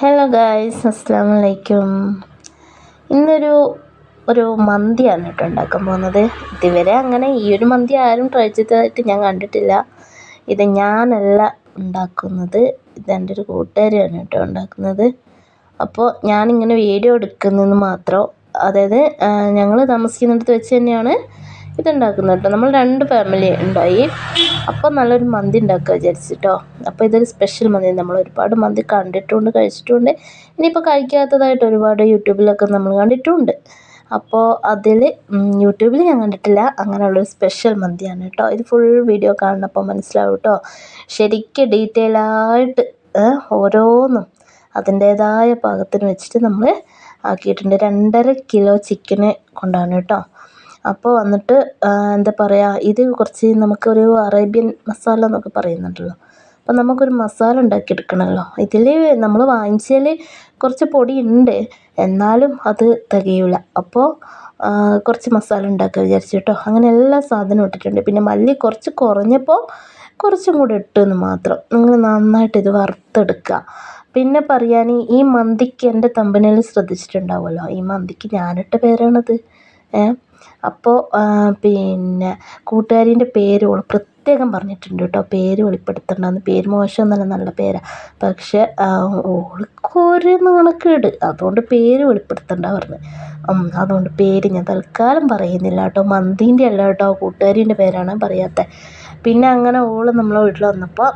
Hello guys അസ്സാം വലൈക്കും ഇന്നൊരു ഒരു മന്തിയാണ് കേട്ടോ ഉണ്ടാക്കാൻ പോകുന്നത്. ഇതുവരെ അങ്ങനെ ഈ ഒരു മന്തി ആരും ട്രൈ ചെയ്തതായിട്ട് ഞാൻ കണ്ടിട്ടില്ല. ഇത് ഞാനല്ല ഉണ്ടാക്കുന്നത്. ഇതെന്റെ ഒരു കൂട്ടുകാരിയാണ് കേട്ടോ ഉണ്ടാക്കുന്നത്. അപ്പോൾ ഞാനിങ്ങനെ വീഡിയോ എടുക്കുന്നതെന്ന് മാത്രം. അതായത് ഞങ്ങൾ താമസിക്കുന്നിടത്ത് വെച്ച് തന്നെയാണ് ഇതുണ്ടാക്കുന്നത് കേട്ടോ. നമ്മൾ രണ്ട് ഫാമിലി ഉണ്ടായി. അപ്പോൾ നല്ലൊരു മന്തി ഉണ്ടാക്കുക വിചാരിച്ചിട്ടോ. അപ്പോൾ ഇതൊരു സ്പെഷ്യൽ മന്തി. നമ്മൾ ഒരുപാട് മന്തി കണ്ടിട്ടുണ്ട് കഴിച്ചിട്ടുണ്ട്. ഇനിയിപ്പോൾ കഴിക്കാത്തതായിട്ട് ഒരുപാട് യൂട്യൂബിലൊക്കെ നമ്മൾ കണ്ടിട്ടുണ്ട്. അപ്പോൾ അതിൽ യൂട്യൂബിൽ ഞാൻ കണ്ടിട്ടില്ല. അങ്ങനെയുള്ളൊരു സ്പെഷ്യൽ മന്തിയാണ് കേട്ടോ. ഇത് ഫുൾ വീഡിയോ കാണുന്നപ്പോൾ മനസ്സിലാവും കേട്ടോ. ശരിക്കും ഡീറ്റെയിൽ ആയിട്ട് ഓരോന്നും അതിന്റേതായ പാകത്തിന് വെച്ചിട്ട് നമ്മൾ ആക്കിയിട്ടുണ്ട്. രണ്ടര കിലോ ചിക്കന് കൊണ്ടാണ് കേട്ടോ. അപ്പോൾ വന്നിട്ട് എന്താ പറയുക ഇത് കുറച്ച് നമുക്കൊരു അറേബ്യൻ മസാല എന്നൊക്കെ പറയുന്നുണ്ടല്ലോ. അപ്പോൾ നമുക്കൊരു മസാല ഉണ്ടാക്കിയെടുക്കണമല്ലോ. ഇതിൽ നമ്മൾ വാങ്ങിച്ചതിൽ കുറച്ച് പൊടി ഉണ്ട് എന്നാലും അത് തികയില്ല അപ്പോൾ കുറച്ച് മസാല ഉണ്ടാക്കുക വിചാരിച്ചു കേട്ടോ. അങ്ങനെ എല്ലാ സാധനവും ഇട്ടിട്ടുണ്ട്. പിന്നെ മല്ലി കുറച്ച് കുറഞ്ഞപ്പോൾ കുറച്ചും കൂടി ഇട്ടെന്ന് മാത്രം. നിങ്ങൾ നന്നായിട്ട് ഇത് വറുത്തെടുക്കുക. പിന്നെ പറയാൻ ഈ മന്തിക്ക് എന്റെ തമ്പനയിൽ ശ്രദ്ധിച്ചിട്ടുണ്ടാവുമല്ലോ. ഈ മന്തിക്ക് ഞാനിട്ട പേരാണത്. ഏഹ് അപ്പോൾ പിന്നെ കൂട്ടുകാരീന്റെ പേര് ഓൾ പ്രത്യേകം പറഞ്ഞിട്ടുണ്ട് കേട്ടോ. പേര് വെളിപ്പെടുത്തേണ്ടെന്ന്. പേര് മോശമൊന്നുമല്ല നല്ല പേരാണ് പക്ഷേ ഓൾക്കൊരു നാണക്കേട്. അതുകൊണ്ട് പേര് വെളിപ്പെടുത്തണ്ട പറഞ്ഞു. അതുകൊണ്ട് പേര് ഞാൻ തൽക്കാലം പറയുന്നില്ല കേട്ടോ. മന്തീന്റെ അല്ല കേട്ടോ. കൂട്ടുകാരീന്റെ പേരാണ് പറയാത്തത് പിന്നെ അങ്ങനെ ഓൾ നമ്മളെ വീട്ടിൽ വന്നപ്പോൾ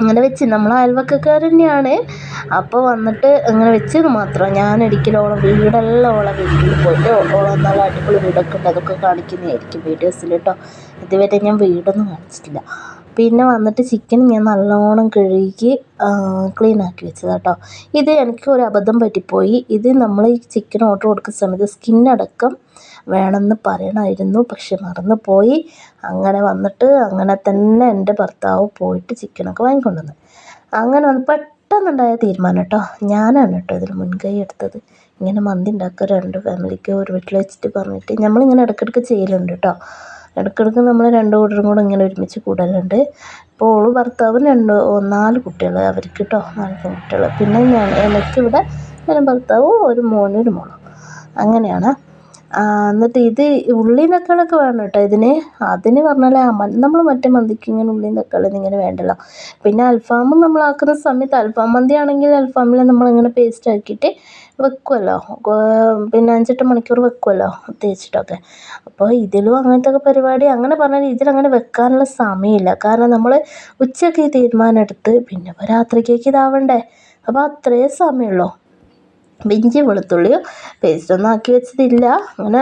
അങ്ങനെ വെച്ച്. നമ്മൾ അയൽവക്കക്കാർ തന്നെയാണ് അപ്പോൾ വന്നിട്ട് അങ്ങനെ വെച്ചത് മാത്രം. ഞാൻ ഒരിക്കലും ഓളെ വീടെല്ലാം ഓളെ വീട്ടിൽ പോയിട്ട് ഓളെ നല്ല അടിപൊളി വീടൊക്കെ ഉണ്ട്. അതൊക്കെ കാണിക്കുന്നതായിരിക്കും വീഡിയോസിൽ കേട്ടോ ഇതുവരെ ഞാൻ വീടൊന്നും കാണിച്ചിട്ടില്ല. പിന്നെ വന്നിട്ട് ചിക്കൻ ഞാൻ നല്ലോണം കഴുകി ക്ലീൻ ആക്കി വെച്ചത് കേട്ടോ ഇത് എനിക്ക് ഒരു അബദ്ധം പറ്റിപ്പോയി. ഇത് നമ്മൾ ഈ ചിക്കൻ ഓർഡർ കൊടുക്കുന്ന സമയത്ത് സ്കിന്നടക്കം വേണമെന്ന് പറയണമായിരുന്നു പക്ഷെ മറന്നുപോയി. അങ്ങനെ വന്നിട്ട് അങ്ങനെ തന്നെ എന്റെ ഭർത്താവ് പോയിട്ട് ചിക്കനൊക്കെ വാങ്ങിക്കൊണ്ടുവന്നു. അങ്ങനെ വന്ന് പെട്ടെന്നുണ്ടായ തീരുമാനം കേട്ടോ. ഞാനാണ് കേട്ടോ ഇതിൽ മുൻകൈ എടുത്തത്. ഇങ്ങനെ മന്തി ഉണ്ടാക്കുക രണ്ട് ഫാമിലിക്ക് ഒരു വീട്ടിൽ വെച്ചിട്ട് പറഞ്ഞിട്ട് നമ്മളിങ്ങനെ ഇടയ്ക്കിടയ്ക്ക് ചെയ്യലുണ്ട് കേട്ടോ. ഇടയ്ക്കിടയ്ക്ക് നമ്മൾ രണ്ട് കൂട്ടരും കൂടെ ഇങ്ങനെ ഒരുമിച്ച് കൂടലുണ്ട്. ഇപ്പോൾ ഓൾ ഭർത്താവും രണ്ട് നാല് കുട്ടികൾ അവർക്ക് കേട്ടോ. നാല് പെൺകുട്ടികൾ പിന്നെ ഞാൻ എനിക്കിവിടെ ഞാൻ ഭർത്താവും ഒരു മോനും ഒരു മോളും. അങ്ങനെയാണ്. എന്നിട്ട് ഇത് ഉള്ളിയും തക്കാളിയൊക്കെ വേണം കേട്ടോ ഇതിന്. അതിന് പറഞ്ഞാൽ നമ്മൾ മറ്റേ മന്തിക്ക് ഇങ്ങനെ ഉള്ളിയും തക്കാളിയൊന്നും ഇങ്ങനെ വേണ്ടല്ലോ. പിന്നെ അൽഫാമും നമ്മളാക്കുന്ന സമയത്ത് അൽഫാം മന്തി ആണെങ്കിൽ അൽഫാമിൽ നമ്മളിങ്ങനെ പേസ്റ്റ് ആക്കിയിട്ട് വെക്കുമല്ലോ പിന്നെ അഞ്ചെട്ട് മണിക്കൂർ വെക്കുമല്ലോ തേച്ചിട്ടൊക്കെ. അപ്പോൾ ഇതിലും അങ്ങനത്തെ പരിപാടി. അങ്ങനെ പറഞ്ഞാൽ ഇതിലങ്ങനെ വെക്കാനുള്ള സമയമില്ല. കാരണം നമ്മൾ ഉച്ചയ്ക്ക് തീരുമാനം എടുത്ത് പിന്നെ ഇപ്പോൾ രാത്രിക്കേക്ക് ഇതാവണ്ടേ? അപ്പോൾ അത്രേ സമയമുള്ളൂ. ഇഞ്ചി വെളുത്തുള്ളിയും പേസ്റ്റൊന്നും ആക്കി വെച്ചതില്ല. അങ്ങനെ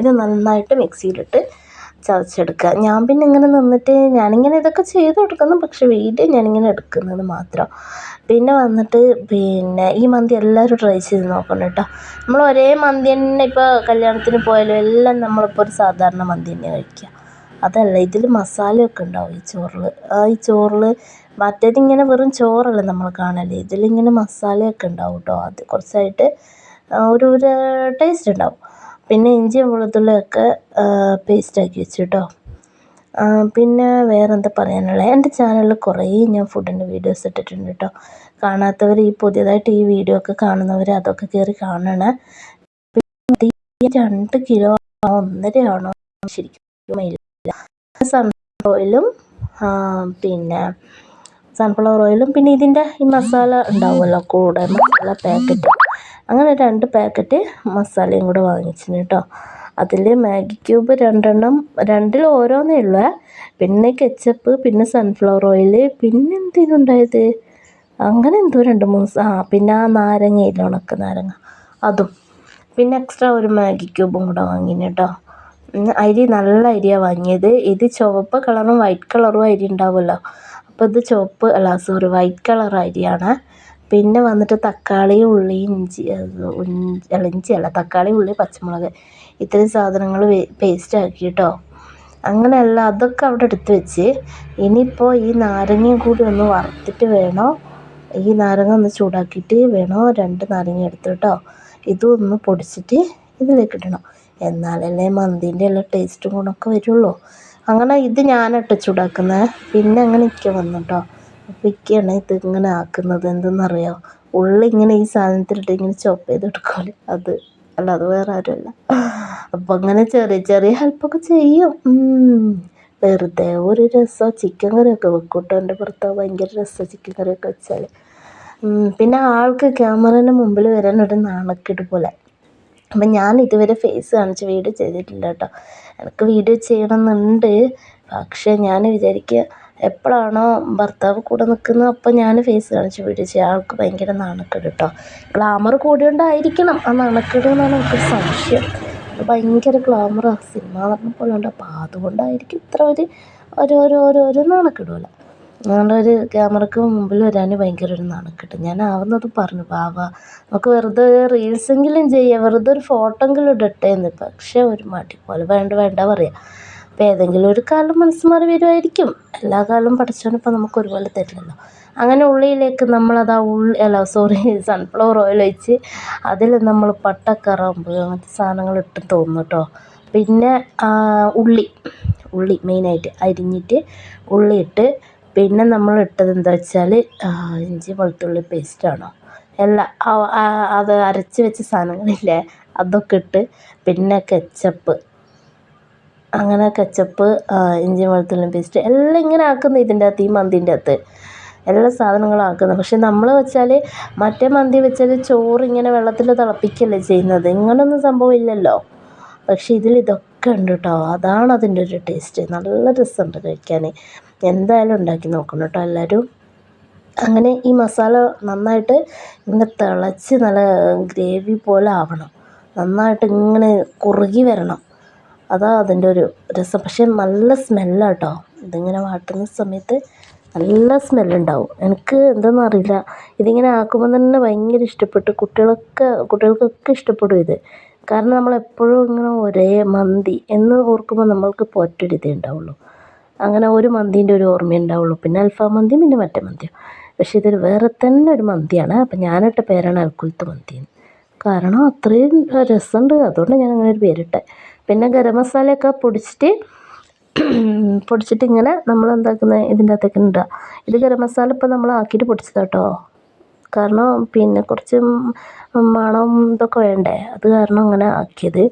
ഇത് നന്നായിട്ട് മിക്സിയിലിട്ട് ചതച്ചെടുക്കുക. ഞാൻ പിന്നെ ഇങ്ങനെ നിന്നിട്ട് ഞാനിങ്ങനെ ഇതൊക്കെ ചെയ്ത് കൊടുക്കുന്നു പക്ഷേ വീഡിയോ ഞാനിങ്ങനെ എടുക്കുന്നത് മാത്രം. പിന്നെ വന്നിട്ട് പിന്നെ ഈ മന്തി എല്ലാവരും ട്രൈ ചെയ്ത് നോക്കണം കേട്ടോ. നമ്മൾ ഒരേ മന്തി തന്നെ ഇപ്പോൾ കല്യാണത്തിന് പോയാലും എല്ലാം നമ്മളിപ്പോൾ ഒരു സാധാരണ മന്തി തന്നെ കഴിക്കുക. അതല്ല ഇതിൽ മസാലയൊക്കെ ഉണ്ടാവും ഈ ചോറിൽ ആ ഈ ചോറിൽ മറ്റേതിങ്ങനെ വെറും ചോറല്ലേ നമ്മൾ കാണൽ? ഇതിലിങ്ങനെ മസാലയൊക്കെ ഉണ്ടാവും കേട്ടോ അത് കുറച്ചായിട്ട് ഒരു ഒരു ടേസ്റ്റ് ഉണ്ടാവും. പിന്നെ ഇഞ്ചിയും വെളുത്തുള്ളിയൊക്കെ പേസ്റ്റാക്കി വെച്ചു കേട്ടോ പിന്നെ വേറെ എന്താ പറയാനുള്ളത് എന്റെ ചാനലിൽ കുറേ ഞാൻ ഫുഡിന്റെ വീഡിയോസ് ഇട്ടിട്ടുണ്ട് കേട്ടോ കാണാത്തവർ ഈ പുതിയതായിട്ട് ഈ വീഡിയോ ഒക്കെ കാണുന്നവർ അതൊക്കെ കയറി കാണണേ. രണ്ട് കിലോ ഒന്നരയാണോ? ശരിക്കും സൺഫ്ലവർ ഓയിലും പിന്നെ സൺഫ്ലവർ ഓയിലും പിന്നെ ഇതിന്റെ ഈ മസാല ഉണ്ടാവുമല്ലോ കൂടെ മസാല പാക്കറ്റ് അങ്ങനെ രണ്ട് പാക്കറ്റ് മസാലയും കൂടെ വാങ്ങിച്ചിന് കേട്ടോ അതിൽ മാഗി ക്യൂബ് രണ്ടെണ്ണം രണ്ടിൽ ഓരോന്നേ ഉള്ളൂ. പിന്നെ കെച്ചപ്പ് പിന്നെ സൺഫ്ലവർ ഓയിൽ പിന്നെ എന്തിനുണ്ടായത് അങ്ങനെ എന്തോ രണ്ട് മൂന്ന് ആ പിന്നെ ആ നാരങ്ങയില്ല ഉണക്ക നാരങ്ങ. അതും. പിന്നെ എക്സ്ട്രാ ഒരു മാഗി ക്യൂബും കൂടെ വാങ്ങിന് കേട്ടോ അരി നല്ല അരിയാണ് വാങ്ങിയത്. ഇത് ചുവപ്പ് കളറും വൈറ്റ് കളറും അരി ഉണ്ടാവുമല്ലോ. അപ്പോൾ ഇത് ചുവപ്പ് അല്ല സോറി വൈറ്റ് കളർ അരിയാണ്. പിന്നെ വന്നിട്ട് തക്കാളി ഉള്ളി ഇഞ്ചി അല്ല ഇഞ്ചി അല്ല തക്കാളി ഉള്ളി പച്ചമുളക്. ഇത്രയും സാധനങ്ങൾ പേസ്റ്റ് ആക്കി കേട്ടോ അങ്ങനെയല്ല അതൊക്കെ അവിടെ എടുത്ത് വെച്ച്. ഇനിയിപ്പോൾ ഈ നാരങ്ങയും കൂടി ഒന്ന് വറുത്തിട്ട് വേണോ? ഈ നാരങ്ങ ഒന്ന് ചൂടാക്കിയിട്ട് വേണോ? രണ്ട് നാരങ്ങ എടുത്ത് കേട്ടോ. ഇതും ഒന്ന് പൊടിച്ചിട്ട് ഇതിലേക്ക് ഇടണം. എന്നാലല്ലേ മന്തീന്റെ എല്ലാ ടേസ്റ്റും ഗുണമൊക്കെ വരുള്ളൂ. അങ്ങനെ ഇത് ഞാനിട്ട് ചൂടാക്കുന്നത് പിന്നെ അങ്ങനെ ഇക്ക വന്നു കേട്ടോ അപ്പോൾ ഇക്കയാണ് ഇത് ഇങ്ങനെ ആക്കുന്നത് എന്തെന്നറിയോ? ഉള്ളി ഇങ്ങനെ ഈ സാധനത്തിലിട്ട് ഇങ്ങനെ ചോപ്പ് ചെയ്തെടുക്കുമല്ലോ അത് അല്ല അത് വേറെ ആരുമല്ല. അപ്പം അങ്ങനെ ചെറിയ ചെറിയ ഹെൽപ്പൊക്കെ ചെയ്യും. വെറുതെ ഒരു രസം ചിക്കൻ കറിയൊക്കെ വെക്കും കേട്ടോ എന്റെ ഭർത്താവ് ഭയങ്കര രസമാണ് ചിക്കൻ കറിയൊക്കെ വെച്ചാൽ പിന്നെ ആൾക്ക് ക്യാമറേന്റെ മുമ്പിൽ വരാനൊരു നാണക്കേട് പോലെ. അപ്പം ഞാൻ ഇതുവരെ ഫേസ് കാണിച്ച് വീഡിയോ ചെയ്തിട്ടില്ല കേട്ടോ. എനിക്ക് വീഡിയോ ചെയ്യണമെന്നുണ്ട് പക്ഷേ ഞാൻ വിചാരിക്കുക എപ്പോഴാണോ ഭർത്താവ് കൂടെ നിൽക്കുന്നത് അപ്പം ഞാൻ ഫേസ് കാണിച്ച് വീഡിയോ ചെയ്യുക ആൾക്ക് ഭയങ്കര നാണക്കേട് കേട്ടോ. ഗ്ലാമർ കൂടിയോണ്ടായിരിക്കണം ആ നാണക്കേട് എന്നാണ് എനിക്ക് സംശയം. ഭയങ്കര ഗ്ലാമറാണ് സിനിമ നടന്ന പോലെ ഉണ്ട് അപ്പോൾ അതുകൊണ്ടായിരിക്കും ഇത്ര ഒരു ഓരോരോ ഓരോരോ നാണക്കേടുമല്ല ഒരു ക്യാമറയ്ക്ക് മുമ്പിൽ വരാൻ ഭയങ്കര ഒരു നാണക്കേട്. ആവുന്നത് പറഞ്ഞു വാവ നമുക്ക് വെറുതെ റീൽസെങ്കിലും ചെയ്യാം വെറുതെ ഒരു ഫോട്ടോ എങ്കിലും ഇടട്ടെ എന്ന്. പക്ഷേ ഒരു മടി പോലെ വേണ്ട വേണ്ട പറയാം. അപ്പോൾ ഏതെങ്കിലും ഒരു കാലം മനസ്സ് മാറി വരുമായിരിക്കും എല്ലാ കാലവും പഠിച്ചവനിപ്പോൾ നമുക്ക് ഒരുപോലെ തരില്ലല്ലോ. അങ്ങനെ ഉള്ളിയിലേക്ക് നമ്മളത് ആ ഉള്ളി അല്ല സോറി സൺഫ്ലവർ ഓയിൽ ഒഴിച്ച് അതിൽ നമ്മൾ പട്ടക്കറമ്പ് കറാമ്പ് അങ്ങനത്തെ സാധനങ്ങൾ ഇട്ട് തോന്നും കേട്ടോ. പിന്നെ ഉള്ളി ഉള്ളി മെയിനായിട്ട് അരിഞ്ഞിട്ട് ഉള്ളി ഇട്ട് പിന്നെ നമ്മൾ ഇട്ടത് എന്താ വെച്ചാൽ ഇഞ്ചി വെളുത്തുള്ളി പേസ്റ്റാണോ അല്ല അത് അരച്ച് വെച്ച സാധനങ്ങളില്ലേ അതൊക്കെ ഇട്ട് പിന്നെ കെച്ചപ്പ് അങ്ങനെ കെച്ചപ്പ് ഇഞ്ചി വെളുത്തുള്ളി പേസ്റ്റ് എല്ലാം ഇങ്ങനെ ആക്കുന്നു ഇതിന്റെ അകത്ത് ഈ മന്തിന്റെ അകത്ത്. എല്ലാ സാധനങ്ങളും ആക്കുന്നത് പക്ഷെ നമ്മൾ വെച്ചാൽ മറ്റേ മന്തി വെച്ചാൽ ചോറ് ഇങ്ങനെ വെള്ളത്തിൽ തിളപ്പിക്കല്ലേ ചെയ്യുന്നത്? ഇങ്ങനൊന്നും സംഭവമില്ലല്ലോ പക്ഷെ ഇതിൽ ഇതൊക്കെ ഉണ്ട് കേട്ടോ. അതാണ് അതിന്റെ ഒരു ടേസ്റ്റ് നല്ല രസമുണ്ട് കഴിക്കാൻ. എന്തായാലും ഉണ്ടാക്കി നോക്കണം കേട്ടോ എല്ലാവരും. അങ്ങനെ ഈ മസാല നന്നായിട്ട് ഇങ്ങനെ തിളച്ച് നല്ല ഗ്രേവി പോലെ ആവണം. നന്നായിട്ട് ഇങ്ങനെ കുറുകി വരണം. അതാ അതിന്റെ ഒരു രസം. പക്ഷേ നല്ല സ്മെല്ലാണ് കേട്ടോ ഇതിങ്ങനെ വാട്ടുന്ന സമയത്ത് നല്ല സ്മെല്ലുണ്ടാവും. എനിക്ക് എന്താണെന്ന് അറിയില്ല. ഇതിങ്ങനെ ആക്കുമ്പോൾ തന്നെ ഭയങ്കര ഇഷ്ടപ്പെട്ടു. കുട്ടികളൊക്കെ കുട്ടികൾക്കൊക്കെ ഇഷ്ടപ്പെടും ഇത്. കാരണം നമ്മളെപ്പോഴും ഇങ്ങനെ ഒരേ മന്തി എന്ന് ഓർക്കുമ്പോൾ നമ്മൾക്ക് പൊറ്റൊരിതേ ഉണ്ടാവുള്ളൂ. അങ്ങനെ ഒരു മന്തീന്റെ ഒരു ഓർമ്മയേ ഉണ്ടാവുള്ളൂ പിന്നെ അൽഫാം മന്തിയും പിന്നെ മറ്റേ മന്തിയും. പക്ഷേ ഇതൊരു വേറെ തന്നെ ഒരു മന്തിയാണ്. അപ്പം ഞാനിട്ട പേരാണ് അൽക്കുലത്ത് മന്തി. കാരണം അത്രയും രസമുണ്ട്. അതുകൊണ്ട് ഞാൻ അങ്ങനെ ഒരു പേരിട്ടെ. പിന്നെ ഗരം മസാലയൊക്കെ പൊടിച്ചിട്ട് പൊടിച്ചിട്ട് ഇങ്ങനെ നമ്മൾ എന്താക്കുന്നത് ഇതിന്റെ അകത്തേക്ക് ഇടുക ഇത് ഗരം മസാല ഇപ്പോൾ നമ്മൾ ആക്കിയിട്ട് പൊടിച്ചത് കേട്ടോ കാരണം പിന്നെ കുറച്ച് മണം ഇതൊക്കെ വേണ്ടേ. അത് കാരണം അങ്ങനെ ആക്കിയത്.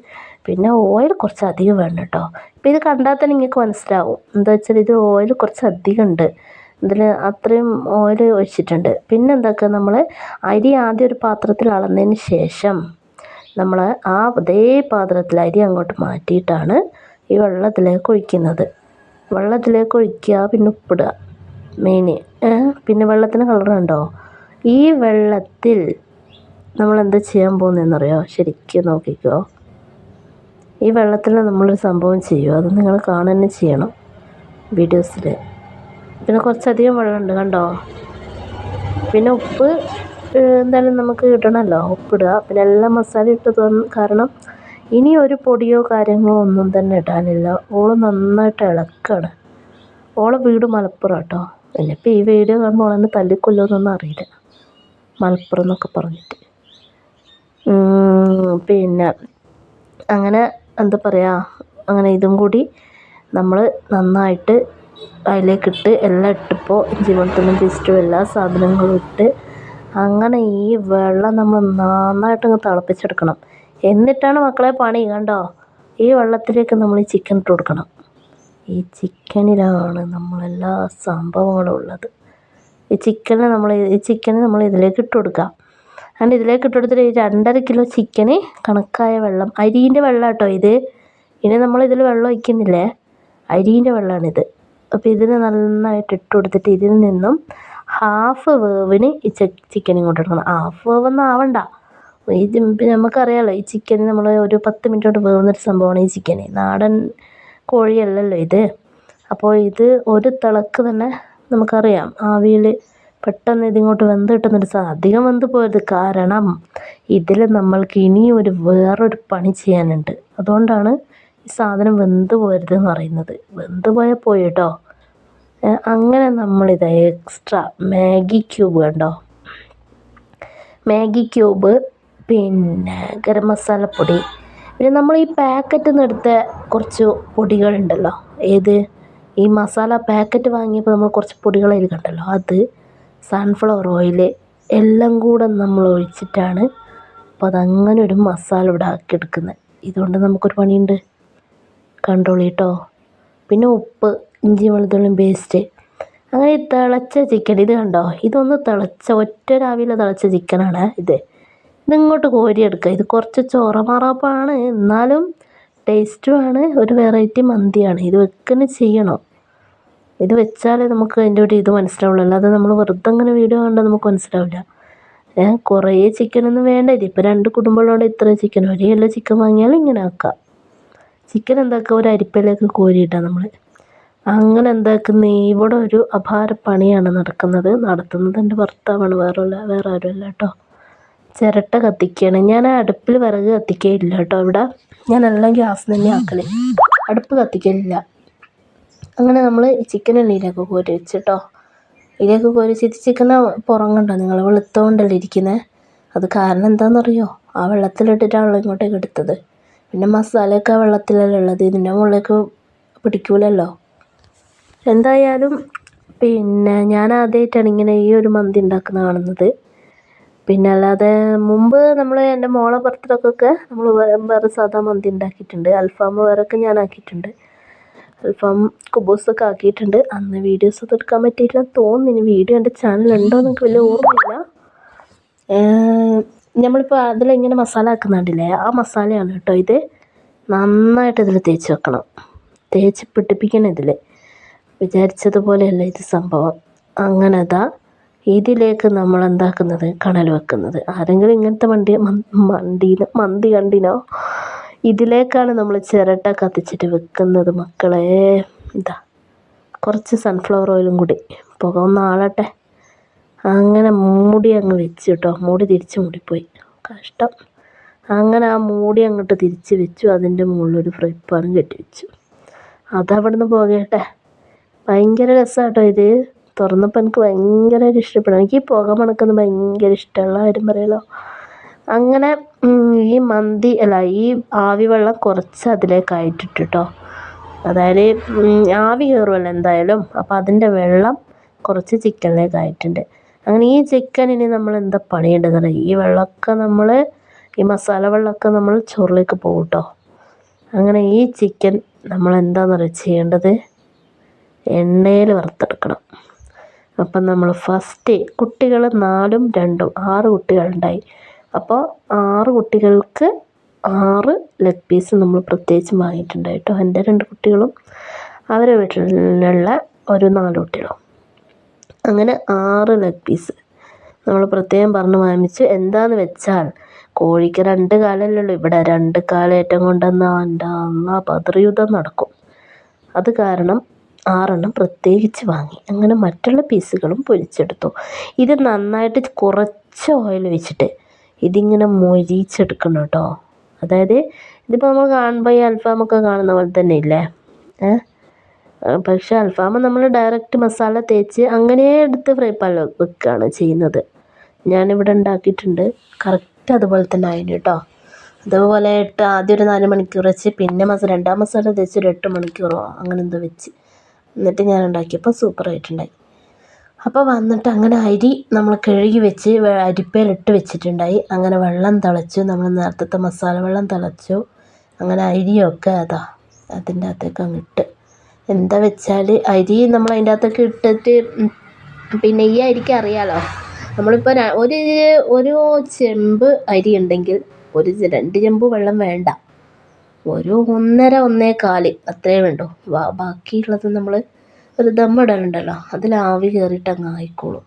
പിന്നെ ഓയിൽ കുറച്ച് അധികം വേണം കേട്ടോ. ഇപ്പോൾ ഇത് കണ്ടാൽ തന്നെ നിങ്ങൾക്ക് മനസ്സിലാവും. എന്താ വെച്ചാൽ ഇത് ഓയിൽ കുറച്ച് അധികം ഉണ്ട്. ഇതിൽ അത്രയും ഓയിൽ ഒഴിച്ചിട്ടുണ്ട്. പിന്നെ എന്താക്കുക നമ്മൾ അരി ആദ്യം ഒരു പാത്രത്തിൽ അളന്നതിന് ശേഷം നമ്മൾ ആ അതേ പാത്രത്തിൽ അരി അങ്ങോട്ട് മാറ്റിയിട്ടാണ് ഈ വെള്ളത്തിലേക്ക് ഒഴിക്കുന്നത്. വെള്ളത്തിലേക്ക് ഒഴിക്കുക പിന്നെ ഉപ്പിടുക. മെയിൻ പിന്നെ വെള്ളത്തിന് കളറുണ്ടോ ഈ വെള്ളത്തിൽ നമ്മൾ എന്താ ചെയ്യാൻ പോകുന്നതെന്നറിയോ? ശരിക്കും നോക്കിക്കോ. ഈ വെള്ളത്തിൽ നമ്മളൊരു സംഭവം ചെയ്യും. അത് നിങ്ങൾ കാണുക തന്നെ ചെയ്യണം വീഡിയോസിൽ പിന്നെ കുറച്ചധികം വെള്ളമുണ്ട് കണ്ടോ? പിന്നെ ഉപ്പ് എന്തായാലും നമുക്ക് കിട്ടണമല്ലോ ഉപ്പിടുക. പിന്നെ എല്ലാ മസാല ഇട്ട് കാരണം ഇനി ഒരു പൊടിയോ കാര്യങ്ങളോ ഒന്നും തന്നെ ഇടാനില്ല. ഓൾ നന്നായിട്ട് ഇളക്കാണ്. ഓളെ വീട് മലപ്പുറം കേട്ടോ ഇനിയിപ്പോൾ ഈ വീഡിയോ കാണുമ്പോൾ ഓളെന്നെ തല്ലിക്കൊല്ലുമെന്നൊന്നും അറിയില്ല. മലപ്പുറം എന്നൊക്കെ പറഞ്ഞിട്ട്. പിന്നെ അങ്ങനെ എന്താ പറയുക അങ്ങനെ ഇതും കൂടി നമ്മൾ നന്നായിട്ട് അതിലേക്കിട്ട് എല്ലാം ഇട്ടിപ്പോൾ ഇഞ്ചി വെളുത്തുള്ളി പേസ്റ്റും എല്ലാ സാധനങ്ങളും ഇട്ട് അങ്ങനെ ഈ വെള്ളം നമ്മൾ നന്നായിട്ട് അങ്ങ് തിളപ്പിച്ചെടുക്കണം. എന്നിട്ടാണ് മക്കളെ പണി കണ്ടോ? ഈ വെള്ളത്തിലേക്ക് നമ്മൾ ഈ ചിക്കൻ ഇട്ട് കൊടുക്കണം. ഈ ചിക്കനിലാണ് നമ്മളെല്ലാ സംഭവങ്ങളും ഉള്ളത് ഈ ചിക്കനെ നമ്മൾ ഈ ചിക്കനെ നമ്മൾ ഇതിലേക്ക് ഇട്ട് കൊടുക്കുക അങ്ങനെ ഇതിലേക്ക് ഇട്ട് കൊടുത്തിട്ട് ഈ രണ്ടര കിലോ ചിക്കന് കണക്കായ വെള്ളം. അരീന്റെ വെള്ളം കേട്ടോ ഇത്. ഇനി നമ്മൾ ഇതിൽ വെള്ളം ഒഴിക്കുന്നില്ലേ. അരീന്റെ വെള്ളമാണിത് അപ്പോൾ ഇതിന് നന്നായിട്ട് ഇട്ട് കൊടുത്തിട്ട് ഇതിൽ നിന്നും ഹാഫ് വേവിന് ഈ ചിക്കൻ ഇങ്ങോട്ട് എടുക്കണം ഹാഫ് വേവൊന്നും ആവണ്ട. ഈ നമുക്കറിയാമല്ലോ ഈ ചിക്കൻ നമ്മൾ ഒരു പത്ത് മിനിറ്റ് കൊണ്ട് വേവുന്നൊരു സംഭവമാണ് ഈ ചിക്കൻ നാടൻ കോഴിയല്ലല്ലോ ഇത്. അപ്പോൾ ഇത് ഒരു തിളക്ക് തന്നെ നമുക്കറിയാം. ആവിയിൽ പെട്ടെന്ന് ഇതിങ്ങോട്ട് വെന്ത് കിട്ടുന്നൊരു സാധനം അധികം വെന്ത് പോയത് കാരണം ഇതിൽ നമ്മൾക്ക് ഇനിയും ഒരു വേറൊരു പണി ചെയ്യാനുണ്ട്. അതുകൊണ്ടാണ് ഈ സാധനം വെന്ത് പോരുതെന്ന് പറയുന്നത്. വെന്ത് പോയാൽ പോയി കേട്ടോ. അങ്ങനെ നമ്മളിത് എക്സ്ട്രാ മാഗി ക്യൂബ് കണ്ടോ? മാഗി ക്യൂബ് പിന്നെ ഗരം മസാലപ്പൊടി പിന്നെ നമ്മൾ ഈ പാക്കറ്റിൽ നിന്ന് എടുത്ത കുറച്ച് പൊടികളുണ്ടല്ലോ. ഏത്? ഈ മസാല പാക്കറ്റ് വാങ്ങിയപ്പോൾ നമ്മൾ കുറച്ച് പൊടികളതിൽ കണ്ടല്ലോ. അത് സൺഫ്ലവർ ഓയിൽ എല്ലാം കൂടെ നമ്മൾ ഒഴിച്ചിട്ടാണ് അപ്പോൾ അതങ്ങനെ ഒരു മസാല ഇവിടെ ആക്കിയെടുക്കുന്നത്. ഇതുകൊണ്ട് നമുക്കൊരു പണിയുണ്ട്. കണ്ടോളി കേട്ടോ പിന്നെ ഉപ്പ് ഇഞ്ചി വെളുത്തുള്ളിയും പേസ്റ്റ് അങ്ങനെ തിളച്ച ചിക്കൻ ഇത് കണ്ടോ? ഇതൊന്ന് തിളച്ച ഒറ്റ രാവിലെ തിളച്ച ചിക്കനാണ് ഇത്. ഇതിങ്ങോട്ട് കോരിയെടുക്കുക. ഇത് കുറച്ച് ചൊറമറപ്പാണ്. എന്നാലും ടേസ്റ്റുമാണ് ഒരു വെറൈറ്റി മന്തിയാണ്. ഇത് വെക്കുന്നത് ചെയ്യണം. ഇത് വെച്ചാലേ നമുക്ക് അതിന്റെ ഒരു ഇത് മനസ്സിലാവുള്ളൂ. അല്ലാതെ നമ്മൾ വെറുതെ അങ്ങനെ വീഡിയോ കണ്ടാൽ നമുക്ക് മനസ്സിലാവില്ല. ഏഹ് കുറേ ചിക്കനൊന്നും വേണ്ട. ഇതിപ്പോൾ രണ്ട് കുടുംബമുള്ളതുകൊണ്ട് ഇത്ര ചിക്കൻ ഒരു കിലോ ചിക്കൻ വാങ്ങിയാൽ ഇങ്ങനെ ആക്കാം. ചിക്കൻ എന്താക്കുക ഒരു അരിപ്പയിലേക്ക് കോരിയിട്ടാണ് നമ്മൾ അങ്ങനെ എന്താക്കുന്ന? ഇവിടെ ഒരു അപാര പണിയാണ് നടക്കുന്നത്. നടത്തുന്നത് എന്റെ ഭർത്താവാണ്. വേറെ വേറെ ആരുമല്ല കേട്ടോ. ചിരട്ട കത്തിക്കുകയാണ് ഞാൻ അടുപ്പിൽ വിറക് കത്തിക്കുകയില്ല കേട്ടോ. ഞാൻ എല്ലാം ഗ്യാസ് തന്നെ ആക്കൽ. അടുപ്പ് കത്തിക്കലില്ല. അങ്ങനെ നമ്മൾ ചിക്കൻ ഇതിലേക്ക് കോരി വെച്ച് കേട്ടോ ഇതിലേക്ക് കോരി വെച്ചിട്ട് ചിക്കനെ പുറം നിങ്ങൾ വെളുത്തോണ്ടല്ലേ ഇരിക്കുന്നത് അത് കാരണം എന്താണെന്നറിയോ ആ വെള്ളത്തിലിട്ടിട്ടാണല്ലോ ഇങ്ങോട്ടേക്ക് എടുത്തത്. പിന്നെ മസാലയൊക്കെ ആ വെള്ളത്തിലല്ലേ ഉള്ളത്. ഇതിന്റെ മുകളിലേക്ക് പിടിക്കൂലല്ലോ. എന്തായാലും പിന്നെ ഞാൻ ആദ്യമായിട്ടാണ് ഇങ്ങനെ ഈ ഒരു മന്തി ഉണ്ടാക്കുന്ന കാണുന്നത്. പിന്നെ അല്ലാതെ മുമ്പ് നമ്മൾ എന്റെ മോളെ ബർത്ത്ഡേക്കൊക്കെ നമ്മൾ വേറെ സാധാ മന്തി ഉണ്ടാക്കിയിട്ടുണ്ട്. അൽഫാം വേറെയൊക്കെ ഞാൻ ആക്കിയിട്ടുണ്ട്. അൽഫാം കുബൂസൊക്കെ ആക്കിയിട്ടുണ്ട്. അന്ന് വീഡിയോസ് ഒന്നും എടുക്കാൻ പറ്റിയിട്ടില്ല തോന്നുന്നു. വീഡിയോ എന്റെ ചാനലുണ്ടോ എന്നൊക്കെ വലിയ ഓർമ്മയില്ല. നമ്മളിപ്പോൾ അതിലിങ്ങനെ മസാല ആക്കുന്നുണ്ടല്ലേ? ആ മസാലയാണ് കേട്ടോ ഇത്. നന്നായിട്ട് ഇതിൽ തേച്ച് വെക്കണം. തേച്ച് പിടിപ്പിക്കണം ഇതിൽ വിചാരിച്ചതുപോലെയല്ല ഇത് സംഭവം. അങ്ങനെ അതാ ഇതിലേക്ക് നമ്മൾ എന്താക്കുന്നത്? കണൽ വെക്കുന്നത്. ആരെങ്കിലും ഇങ്ങനത്തെ മണ്ടി മണ്ടിയിൽ മന്തി കണ്ടിനോ? ഇതിലേക്കാണ് നമ്മൾ ചിരട്ട കത്തിച്ചിട്ട് വെക്കുന്നത് മക്കളെ. ഇതാ കുറച്ച് സൺഫ്ലവർ ഓയിലും കൂടി. പുക ഒന്ന് ആളട്ടെ. അങ്ങനെ മൂടി അങ്ങ് വെച്ച് കേട്ടോ മൂടി തിരിച്ച് മൂടിപ്പോയി. കഷ്ടം. അങ്ങനെ ആ മൂടി അങ്ങോട്ട് തിരിച്ച് വെച്ചു. അതിന്റെ മുകളിലൊരു ഫ്രൈ പാൻ കെട്ടി വെച്ചു. അതവിടുന്ന് പോകട്ടെ ഭയങ്കര രസമാട്ടോ ഇത്. തുറന്നപ്പോൾ എനിക്ക് ഭയങ്കരമായിട്ട് ഇഷ്ടപ്പെടും എനിക്ക് ഈ പുക മണക്കുന്നത് ഭയങ്കര ഇഷ്ടമുള്ള കാര്യം പറയാലോ അങ്ങനെ ഈ മന്തി അല്ല ഈ ആവി വെള്ളം കുറച്ച് അതിലേക്ക് ആയിട്ടിട്ട് കേട്ടോ അതായത് ആവി കയറുമല്ലോ എന്തായാലും. അപ്പോൾ അതിന്റെ വെള്ളം കുറച്ച് ചിക്കനിലേക്ക് ആയിട്ടുണ്ട് അങ്ങനെ ഈ ചിക്കൻ ഇനി നമ്മൾ എന്താ പണിയേണ്ടത് ഈ വെള്ളമൊക്കെ നമ്മൾ ഈ മസാല വെള്ളമൊക്കെ നമ്മൾ ചോറിലേക്ക് പോകും കേട്ടോ അങ്ങനെ ഈ ചിക്കൻ നമ്മൾ എന്താണെന്ന് പറയുക ചെയ്യേണ്ടത്? എണ്ണയിൽ വറുത്തെടുക്കണം. അപ്പം നമ്മൾ ഫസ്റ്റ് കുട്ടികൾ നാലും രണ്ടും ആറ് കുട്ടികളുണ്ടായി. അപ്പോൾ ആറ് കുട്ടികൾക്ക് ആറ് ലെഗ് പീസ് നമ്മൾ പ്രത്യേകിച്ചും വാങ്ങിയിട്ടുണ്ട് കേട്ടോ. എന്റെ രണ്ട് കുട്ടികളും അവരെ വീട്ടിലുള്ള ഒരു നാല് കുട്ടികളും. അങ്ങനെ ആറ് ലെഗ് പീസ് നമ്മൾ പ്രത്യേകം പറഞ്ഞ് വാങ്ങിച്ച്. എന്താണെന്ന് വെച്ചാൽ കോഴിക്ക് രണ്ട് കാലല്ലേ ഉള്ളൂ. ഇവിടെ രണ്ട് കാലേറ്റം കൊണ്ടുവന്നാൽ എന്റെ അമ്മ പതറിയുദ്ധം നടക്കും. അത് കാരണം ആറെണ്ണം പ്രത്യേകിച്ച് വാങ്ങി. അങ്ങനെ മറ്റുള്ള പീസുകളും പൊരിച്ചെടുത്തു. ഇത് നന്നായിട്ട് കുറച്ച് ഓയിൽ വെച്ചിട്ട് ഇതിങ്ങനെ മൊരിച്ചെടുക്കണം കേട്ടോ അതായത് ഇതിപ്പോൾ നമ്മൾ കാണുമ്പോൾ ഈ അൽഫാമൊക്കെ കാണുന്ന പോലെ തന്നെ ഇല്ലേ? പക്ഷേ അൽഫാമ നമ്മൾ ഡയറക്റ്റ് മസാല തേച്ച് അങ്ങനെ എടുത്ത് ഫ്രൈ പാനിൽ വെക്കുകയാണ് ചെയ്യുന്നത്. ഞാനിവിടെ ഉണ്ടാക്കിയിട്ടുണ്ട്. കറക്റ്റ് അതുപോലെ തന്നെ ആയിരുന്നു കേട്ടോ അതുപോലെ ഇട്ട് ആദ്യം ഒരു നാല് മണിക്കൂർ വെച്ച് പിന്നെ മസാല രണ്ടാം മസാല തേച്ച് ഒരു എട്ട് മണിക്കൂറോ അങ്ങനെ എന്തോ വെച്ച്. എന്നിട്ട് ഞാൻ ഉണ്ടാക്കിയപ്പോൾ സൂപ്പറായിട്ടുണ്ടായി അപ്പോൾ വന്നിട്ട് അങ്ങനെ അരി നമ്മൾ കഴുകി വെച്ച് അരിപ്പയിലിട്ട് വെച്ചിട്ടുണ്ടായി. അങ്ങനെ വെള്ളം തിളച്ചു. നമ്മൾ നേരത്തെ മസാല വെള്ളം തിളച്ചു. അങ്ങനെ അരിയൊക്കെ അതാ അതിന്റെ അകത്തേക്ക് അങ്ങ് ഇട്ട്. എന്താ വെച്ചാൽ അരി നമ്മൾ അതിന്റെ അകത്തേക്ക് ഇട്ടിട്ട് പിന്നെ ഈ അരിക്ക് അറിയാലോ? നമ്മളിപ്പോൾ ഒരു ഒരു ചെമ്പ് അരി ഉണ്ടെങ്കിൽ ഒരു രണ്ട് ചെമ്പ് വെള്ളം വേണ്ട. ഒരു ഒന്നര ഒന്നേ കാൽ അത്രയേ വേണ്ടൂ. ബാക്കിയുള്ളത് നമ്മൾ ഒരു ദമ്മിടലുണ്ടല്ലോ. അതിൽ ആവി കയറിയിട്ട് അങ്ങ് ആയിക്കോളും.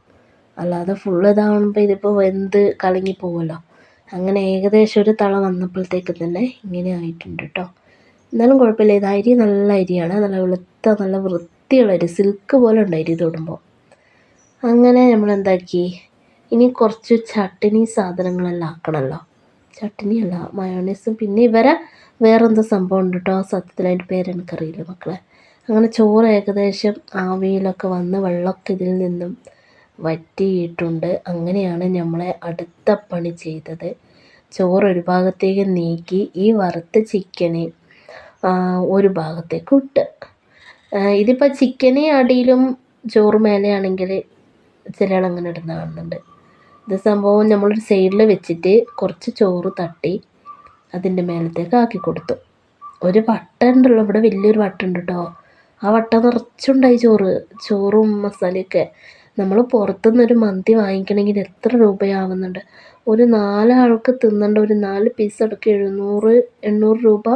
അല്ലാതെ ഫുൾ ഇതാവുമ്പോൾ ഇതിപ്പോൾ വെന്ത് കലങ്ങി പോകുമല്ലോ അങ്ങനെ ഏകദേശം ഒരു തള വന്നപ്പോഴത്തേക്ക് തന്നെ ഇങ്ങനെ ആയിട്ടുണ്ട് കേട്ടോ എന്നാലും കുഴപ്പമില്ല. ഇത് അരി നല്ല അരിയാണ്. നല്ല വെളുത്ത നല്ല വൃത്തിയുള്ള അരി. സിൽക്ക് പോലെ ഉണ്ട് അരി തൊടുമ്പോൾ അങ്ങനെ നമ്മൾ എന്താക്കി? ഇനി കുറച്ച് ചട്ടിനി സാധനങ്ങളെല്ലാം ആക്കണമല്ലോ ചട്ടിനി അല്ല മയോണൈസും പിന്നെ ഇവരെ വേറെന്തോ സംഭവം ഉണ്ട് കേട്ടോ സത്യത്തിൽ അതിന്റെ പേര് എനിക്കറിയില്ല മക്കളെ. അങ്ങനെ ചോറ് ഏകദേശം ആവിയിലൊക്കെ വന്ന് വെള്ളമൊക്കെ ഇതിൽ നിന്നും വറ്റിയിട്ടുണ്ട്. അങ്ങനെയാണ് നമ്മളെ അടുത്ത പണി ചെയ്തത്. ചോറ് ഒരു ഭാഗത്തേക്ക് നീക്കി ഈ വറുത്ത ചിക്കനെ ഒരു ഭാഗത്തേക്ക് ഇട്ട്. ഇതിപ്പോൾ ചിക്കനെ അടിയിലും ചോറ് മേലെയാണെങ്കിൽ ചില അങ്ങനെ ഇടുന്ന കാണുന്നുണ്ട്. ഇത് സംഭവം നമ്മളൊരു സൈഡിൽ വെച്ചിട്ട് കുറച്ച് ചോറ് തട്ടി അതിന്റെ മേലത്തേക്ക് ആക്കി കൊടുത്തു. ഒരു വട്ടം ഉണ്ടല്ലോ ഇവിടെ വലിയൊരു വട്ടം ഉണ്ട് കേട്ടോ ആ വട്ടം നിറച്ചുണ്ടായി ചോറ് ചോറും മസാലയൊക്കെ. നമ്മൾ പുറത്തുനിന്നൊരു മന്തി വാങ്ങിക്കണമെങ്കിൽ എത്ര രൂപയാവുന്നുണ്ട്? ഒരു നാലാൾക്ക് തിന്നേണ്ട ഒരു നാല് പീസ് അടക്കം എഴുന്നൂറ് എണ്ണൂറ് രൂപ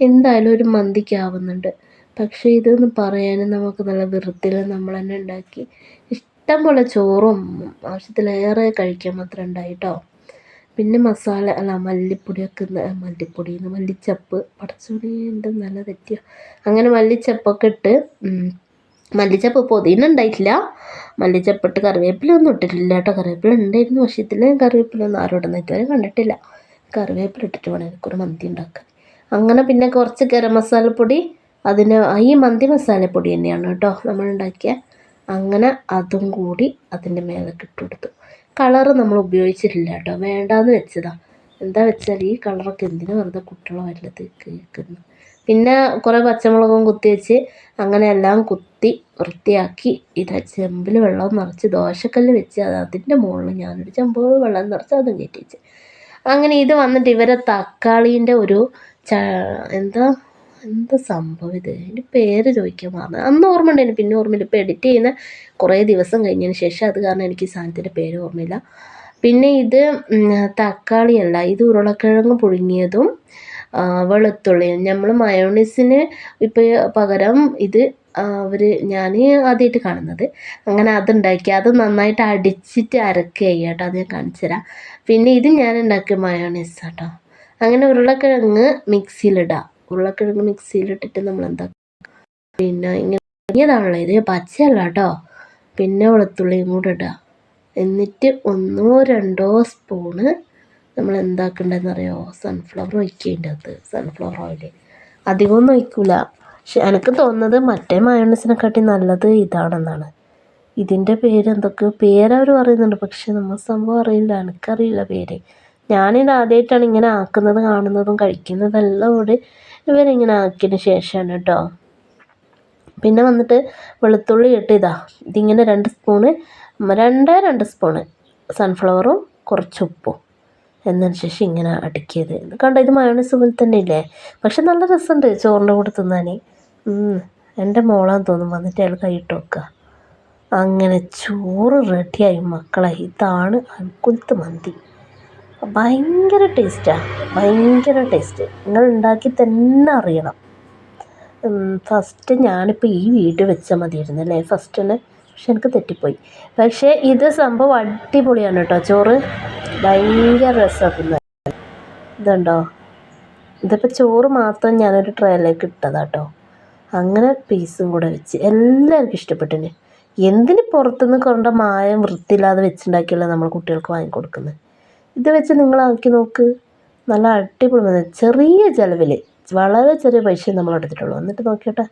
എന്തായാലും ഒരു മന്തിക്ക് ആവുന്നുണ്ട്. പക്ഷേ ഇതെന്ന് പറയാനും നമുക്ക് നല്ല വൃത്തിയിൽ നമ്മൾ തന്നെ ഉണ്ടാക്കി. ഇഷ്ടം പോലെ ചോറും ആവശ്യത്തിലേറെ കഴിക്കാൻ മാത്രം ഉണ്ടായി കേട്ടോ പിന്നെ മസാല അല്ല മല്ലിപ്പൊടിയൊക്കെ മല്ലിപ്പൊടി മല്ലിച്ചപ്പ് പടച്ചോനെ എന്റെ നല്ല തെറ്റിയ. അങ്ങനെ മല്ലിച്ചപ്പൊക്കെ ഇട്ട് മല്ലിച്ചപ്പ് പൊതിന് ഉണ്ടായിട്ടില്ല. മല്ലിച്ചപ്പിട്ട് കറിവേപ്പില ഒന്നും ഇട്ടിട്ടില്ല കേട്ടോ. കറിവേപ്പില ഉണ്ടായിരുന്നു പക്ഷേ ഇതിൽ കറിവേപ്പില ഒന്നും ആരും ഇടുന്ന ഇതുവരെ കണ്ടിട്ടില്ല. കറിവേപ്പില ഇട്ടിട്ട് വേണം എനിക്കൊരു മന്തി ഉണ്ടാക്കാൻ. അങ്ങനെ പിന്നെ കുറച്ച് ഗരം മസാലപ്പൊടി അതിന് ഈ മന്തി മസാലപ്പൊടി തന്നെയാണ് കേട്ടോ നമ്മൾ ഉണ്ടാക്കിയ. അങ്ങനെ അതും കൂടി അതിന്റെ മേലെ ഇട്ട് കൊടുത്തു. കളറ് നമ്മൾ ഉപയോഗിച്ചിട്ടില്ല കേട്ടോ. വേണ്ടാന്ന് വെച്ചതാണ് എന്താ വെച്ചാൽ ഈ കളറൊക്കെ എന്തിനു വെറുതെ കുട്ടികളെ വല്ലത് കേൾക്കുന്നു? പിന്നെ കുറേ പച്ചമുളകും കുത്തി വെച്ച് അങ്ങനെ എല്ലാം കുത്തി വൃത്തിയാക്കി ഇതാ ചെമ്പിൽ വെള്ളം നിറച്ച് ദോശക്കല്ല് വെച്ച് അത് അതിന്റെ മുകളിൽ ഞാനൊരു ചെമ്പ് വെള്ളം നിറച്ച് അതും കയറ്റി വെച്ച്. അങ്ങനെ ഇത് വന്നിട്ട് ഇവരെ തക്കാളീന്റെ ഒരു എന്താ എന്താ സംഭവം ഇത്? അതിന്റെ പേര് ചോദിക്കാൻ മറന്നു. അന്ന് ഓർമ്മ ഉണ്ടായിരുന്നു പിന്നെ ഓർമ്മയില്ല. ഇപ്പോൾ എഡിറ്റ് ചെയ്യുന്ന കുറേ ദിവസം കഴിഞ്ഞതിന് ശേഷം അത് കാരണം എനിക്ക് ഈ സാധനത്തിന്റെ പേര് ഓർമ്മയില്ല. പിന്നെ ഇത് തക്കാളിയല്ല ഇത് ഉരുളക്കിഴങ്ങ് പുഴുങ്ങിയതും വെളുത്തുള്ളിയും. നമ്മൾ മയോണീസിന് ഇപ്പോൾ പകരം ഇത് അവർ ഞാൻ ആദ്യമായിട്ട് കാണുന്നത്. അങ്ങനെ അതുണ്ടാക്കി. അത് നന്നായിട്ട് അടിച്ചിട്ട് അരക്കുക കേട്ടോ. അത് ഞാൻ കാണിച്ചു തരാം. പിന്നെ ഇത് ഞാൻ ഉണ്ടാക്കിയ മയോണീസ് കേട്ടോ. അങ്ങനെ ഉരുളക്കിഴങ്ങ് മിക്സിയിലിടുക ഉരുളക്കിഴങ്ങ് മിക്സിയിലിട്ടിട്ട് നമ്മൾ എന്താ പിന്നെ ഇങ്ങനെ ഇറങ്ങിയതാണല്ലോ ഇത് പച്ചയല്ല കേട്ടോ. പിന്നെ വെളുത്തുള്ളിയും കൂടെ ഇടുക എന്നിട്ട് ഒന്നോ രണ്ടോ സ്പൂണ് നമ്മൾ എന്താക്കേണ്ടതെന്ന് അറിയാമോ സൺഫ്ലവർ ഒഴിക്കേണ്ടത് അത് സൺഫ്ലവർ ഓയിൽ അധികമൊന്നും ഒഴിക്കില്ല പക്ഷെ എനിക്ക് തോന്നുന്നത് മറ്റേ മയോണൈസിനെക്കാട്ടി നല്ലത് ഇതാണെന്നാണ്. ഇതിന്റെ പേര് എന്തൊക്കെയോ പേരവർ പറയുന്നുണ്ട്. പക്ഷെ നമ്മൾ സംഭവം അറിയില്ല. എനിക്കറിയില്ല പേര്. ഞാനിത് ആദ്യമായിട്ടാണ് ഇങ്ങനെ ആക്കുന്നത് കാണുന്നതും കഴിക്കുന്നതെല്ലാം കൂടി ഇവരിങ്ങനെ ആക്കിയതിന് ശേഷമാണ് കേട്ടോ പിന്നെ വന്നിട്ട് വെളുത്തുള്ളി ഇട്ട് ഇതാ ഇതിങ്ങനെ രണ്ട് സ്പൂണ് രണ്ടേ രണ്ട് സ്പൂണ് സൺഫ്ലവറും കുറച്ച് ഉപ്പും. എന്നതിന് ശേഷം ഇങ്ങനെ അടുക്കിയത്. കണ്ടോ ഇത് മയോണൈസ് പോലെ തന്നെ ഇല്ലേ? പക്ഷെ നല്ല രസമുണ്ട് ചോറിന്റെ കൂടെ തിന്നാൻ എന്റെ മോളാന്ന് തോന്നും വന്നിട്ട് അയാൾ കൈയിട്ട് വെക്കുക അങ്ങനെ ചോറ് റെഡിയായി മക്കളെ ഇതാണ് അൽക്കുലത്ത് മന്തി. ഭയങ്കര ടേസ്റ്റാണ് ഭയങ്കര ടേസ്റ്റ് നിങ്ങൾ ഉണ്ടാക്കി തന്നെ അറിയണം. ഫസ്റ്റ് ഞാനിപ്പോൾ ഈ വീട് വെച്ചാൽ മതിയായിരുന്നു അല്ലേ? ഫസ്റ്റിന് പക്ഷെ എനിക്ക് തെറ്റിപ്പോയി. പക്ഷേ ഇത് സംഭവം അടിപൊളിയാണ് കേട്ടോ ചോറ്. ഭയങ്കര രസമാക്കുന്ന ഇതുണ്ടോ? ഇതിപ്പോൾ ചോറ് മാത്രം ഞാനൊരു ട്രയലേക്ക് ഇട്ടതാണ് കേട്ടോ അങ്ങനെ പീസും കൂടെ വെച്ച് എല്ലാവർക്കും ഇഷ്ടപ്പെട്ടിന്. എന്തിന് പുറത്തുനിന്ന് കൊണ്ട മായം വൃത്തിയില്ലാതെ വെച്ചുണ്ടാക്കിയല്ലേ നമ്മൾ കുട്ടികൾക്ക് വാങ്ങിക്കൊടുക്കുന്നത് ഇത് വെച്ച് നിങ്ങൾ നിങ്ങളാക്കി നോക്ക്. നല്ല അടിപൊളി ചെറിയ ചിലവിൽ വളരെ ചെറിയ പൈസ നമ്മൾ എടുത്തിട്ടുള്ളൂ എന്നിട്ട് നോക്കിയോട്ടെ.